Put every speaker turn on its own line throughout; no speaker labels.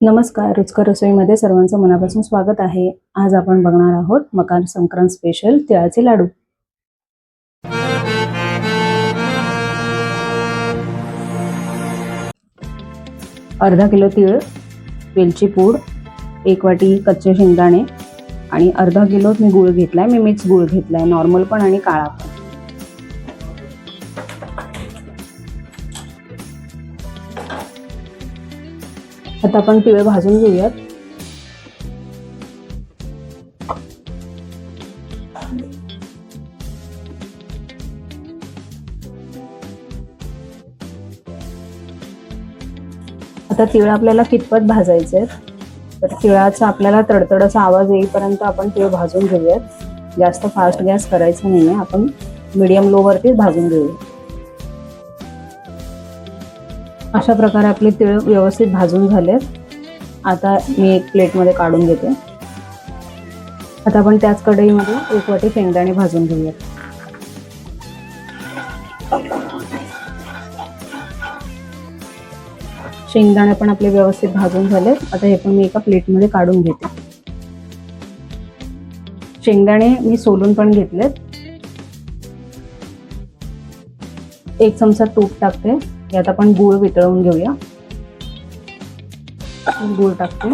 नमस्कार रुचकर रसोईमध्ये सर्वांचं मनापासून स्वागत आहे. आज आपण बघणार आहोत मकर संक्रांत स्पेशल तिळाचे लाडू. अर्धा किलो तीळ वेलची पूड एक वाटी कच्चे शेंगदाणे आणि अर्धा किलो मी गूळ घेतलाय मी मिक्स गूळ घेतलाय नॉर्मल पण आणि काळा पण. आता आपण तिळ भाजून घेऊयात. आता तिळ आपल्याला कितपत भाजायचे तर तिळाचा आपल्याला तडतडाचा आवाज येईपर्यंत आपण तिळ भाजून घेऊयात. जास्त फास्ट गॅस करायचा नाहीये. आपण मीडियम लो वरतीच भाजून घेऊया अशा प्रकारे आपले तिळ व्यवस्थित भाजून झाले आता मी एक प्लेटमध्ये काढून घेते. आता आपण त्याच कढईमध्ये एक वाटी शेंगदाणे भाजून घेऊयात. शेंगदाणे पण आपले व्यवस्थित भाजून झालेत. आता हे पण मी एका प्लेटमध्ये काढून घेते. शेंगदाणे मी सोलून पण घेतलेत. एक चमचा तूप टाकते. यात आपण गूळ वितळवून घेऊया. गूळ टाकते.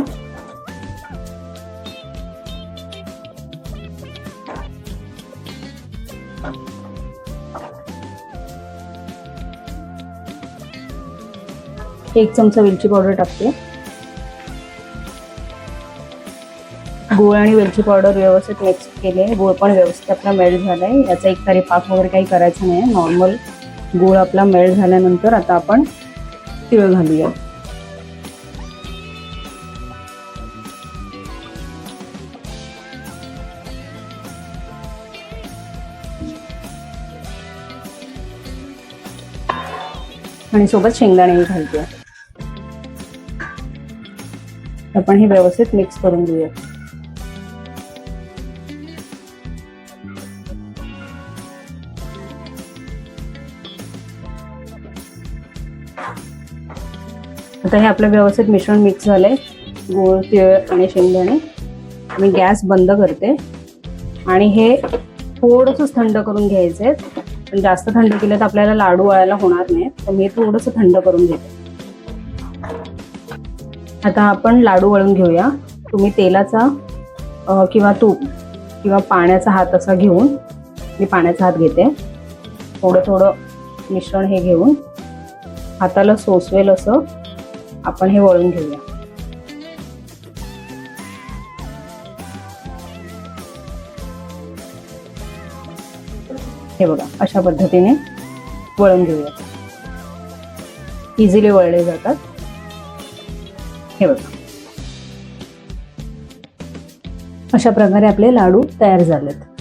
एक चमचा वेलची पावडर टाकते. गूळ आणि वेलची पावडर व्यवस्थित मिक्स केले. गूळ पण व्यवस्थित आपला मेल्ट झालाय. याचा एक तरी पाक वगैरे काही करायचं नाही नॉर्मल गूळ आपला मेल्ट झाल्यानंतर आता आपण तिळ घालूया. आणि सोबत शेंगदाणेही घालते आपण हे व्यवस्थित मिक्स करून घेऊया. आता हे आपलं व्यवस्थित मिश्रण मिक्स झालंय. गूळ तिळ आणि शेंगदाणे. मी गॅस बंद करते. आणि हे थोडस थंड करून घ्यायचे पण जास्त थंड केलं तर आपल्याला लाडू वळायला होणार नाही. तर मी थोडंसं थंड करून घेते. आता आपण लाडू वळून घेऊया. तुम्ही तेलाचा किंवा तूप किंवा पाण्याचा हात असा घेऊन मी पाण्याचा हात घेते. थोडं थोडं मिश्रण हे घेऊन. हाताला सोसवेल असं आपण हे वळून घेऊया. हे बघा अशा पद्धतीने वळून घेऊया. इझिली वळले जातात. हे बघा. अशा प्रकारे आपले लाडू तयार झालेत.